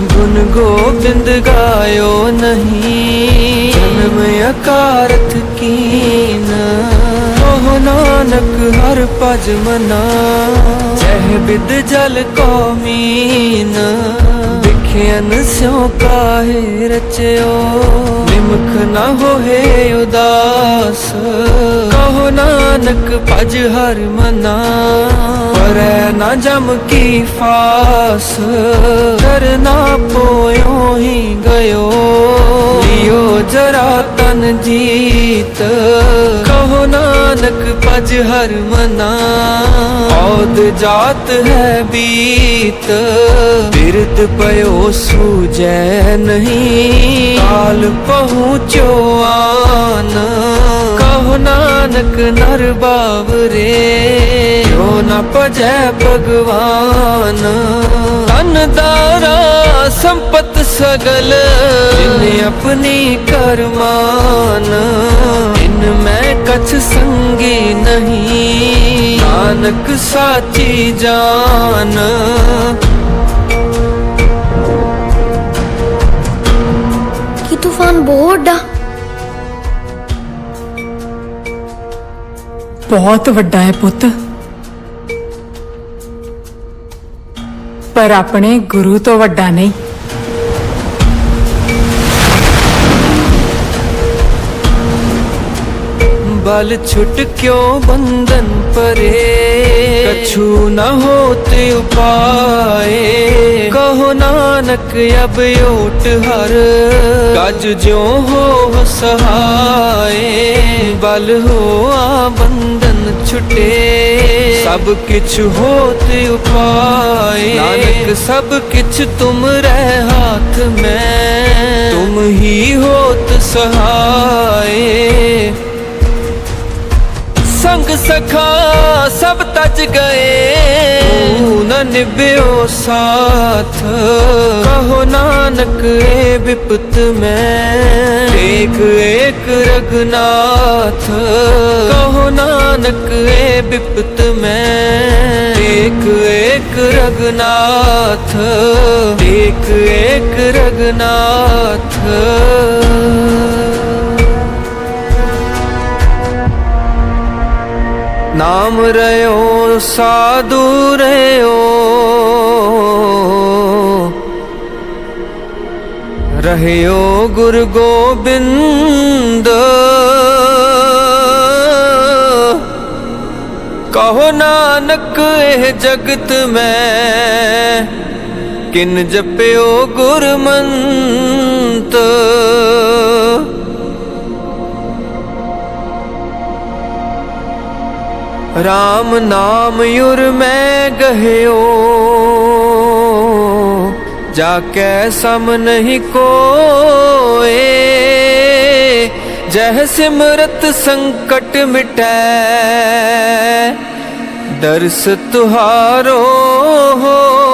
ਗੁਣ ਗੋਬਿੰਦ ਗਾਇਓ ਨਹੀਂ। ਜਨਮ ਅਕਾਰਥ ਕੀਨ। ਉਹ ਨਾਨਕ ਹਰ ਭਜ ਮਨਾ। ਜਹ ਬਿਦ ਜਲ ਕੋ ਮੀਨ। ਵਿਖਿਆਨ ਸਿਉ ਕਾਹੇ ਰਚਿਓ। ਨਿਮਖ ਨਾ ਹੋਏ ਉਦਾਸ। ਕਹੋ ਨਾਨਕ ਭਜ ਹਰ ਮਨਾ। ਪਰੈ ਨਾ ਜਮ ਕੀ ਫਾਸ, ਕਰਨਾ ਪੋਇਓ ਹੀ ਗਇਓ। ਲਿਓ ਜਰਾ ਤਨ ਜੀਤ, ਕਹੋ ਨਾਨਕ ਭਜ ਹਰ ਮਨਾ। ਔਦ ਜਾਤ ਹੈ ਬੀਤ ਬਿਰਦ ਪਇਓ ਸੂਜੈ ਨਹੀਂ। ਕਾਲ ਪਹੁੰਚੋ ਆਨ ਕਹੋ ਨਾਨਕ ਨਰ ਬਾਵਰੇ। ਭਜੈ ਭਗਵਾਨ। ਤਨ ਦਾਰਾ ਸੰਪਤ ਸਗਲ ਜਿਨ ਆਪਣੀ ਕਰਮਾਨ ਇਨ ਮੈਂ ਕਛ ਸੰਗੀ ਨਹੀਂ। ਨਾਨਕ ਸਾਚੀ ਜਾਨ। ਕੀ ਤੂਫਾਨ ਬਹੁਤ ਵੱਡਾ ਬਹੁਤ ਵੱਡਾ ਹੈ ਪੁੱਤ। ਪਰ ਆਪਣੇ ਗੁਰੂ ਤੋਂ ਵੱਡਾ ਨਹੀਂ बल छुट क्यों बंधन परे कछु न होते उपाय कहो नानक अब ओट हर गज जो हो सहाय बल हो आ बंधन छुटे सब किछ होत उपाय नानक सब किछ तुम रह हाथ में तुम ही होत सहाय संग सखा सब तज गए न निभ्यो साथ कहो नानक ए विपत में एक एक रघुनाथ कहो नानक ए विपत में ਏਕ ਰਗਨਾਥ ਏਕ ਏਕ ਰਗਨਾਥ। ਨਾਮ ਰਿਓ ਸਾਧੂ ਰਿਓ ਰਹਿਓ ਗੁਰ ਗੋਬਿੰਦ। ਕਹੋ ਨਾਨਕ, ਇਹ ਜਗਤ ਮੈਂ। ਕਿਨ ਜਪਿਓ ਗੁਰਮੰਤ। ਰਾਮ ਨਾਮ ਯੁਰ ਮੈਂ ਗਹਿਓ। ਜਾ ਕੈ ਸਮ ਨਹੀਂ ਕੋਏ। ਜਹ ਸਿਮਰਤ ਸੰਕਟ ਮਿਟੈ ਦਰਸ ਤੁਹਾਰੋ ਹੋ